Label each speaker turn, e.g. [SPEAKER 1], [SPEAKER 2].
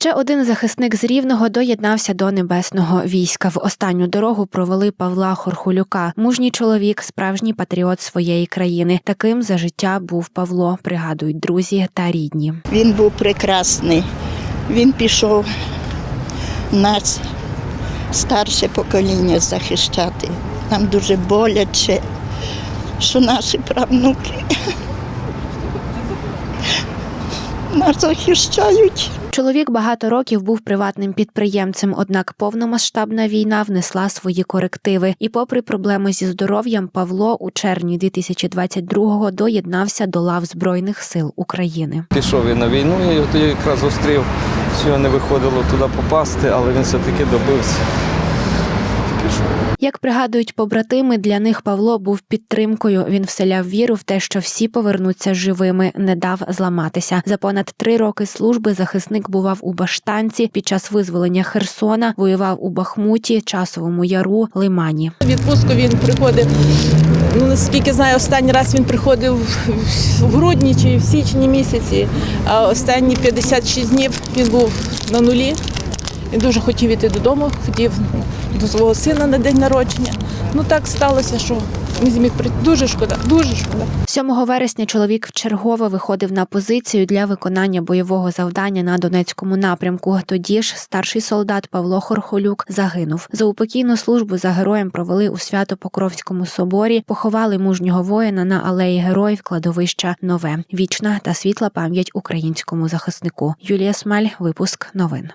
[SPEAKER 1] Ще один захисник з Рівного доєднався до небесного війська. В останню дорогу провели Павла Хорхулюка. Мужній чоловік, справжній патріот своєї країни. Таким за життя був Павло. Пригадують друзі та рідні.
[SPEAKER 2] Він був прекрасний. Він пішов нас, старше покоління, захищати. Нам дуже боляче, що наші правнуки нас захищають.
[SPEAKER 1] Чоловік багато років був приватним підприємцем, однак повномасштабна війна внесла свої корективи. І, попри проблеми зі здоров'ям, Павло у червні 2022-го доєднався до лав Збройних сил України.
[SPEAKER 3] Пішов він на війну, я його якраз зустрів. Всього не виходило туди попасти, але він все-таки добився. Пішов.
[SPEAKER 1] Як пригадують побратими, для них Павло був підтримкою. Він вселяв віру в те, що всі повернуться живими, не дав зламатися. За понад три роки служби захисник бував у Баштанці під час визволення Херсона, воював у Бахмуті, Часовому Яру, Лимані.
[SPEAKER 4] Відпустку він приходив. Ну наскільки знаю, останній раз він приходив в грудні чи в січні місяці. А останні 56 днів він був на нулі. Він дуже хотів іти додому, хотів до свого сина на день народження. Ну так сталося, що не зміг прийти. Дуже шкода, дуже шкода.
[SPEAKER 1] 7 вересня чоловік вчергове виходив на позицію для виконання бойового завдання на Донецькому напрямку. Тоді ж старший солдат Павло Хорхолюк загинув. За упокійну службу за героєм провели у Свято-Покровському соборі, поховали мужнього воїна на алеї героїв кладовища Нове. Вічна та світла пам'ять українському захиснику. Юлія Смаль, випуск новин.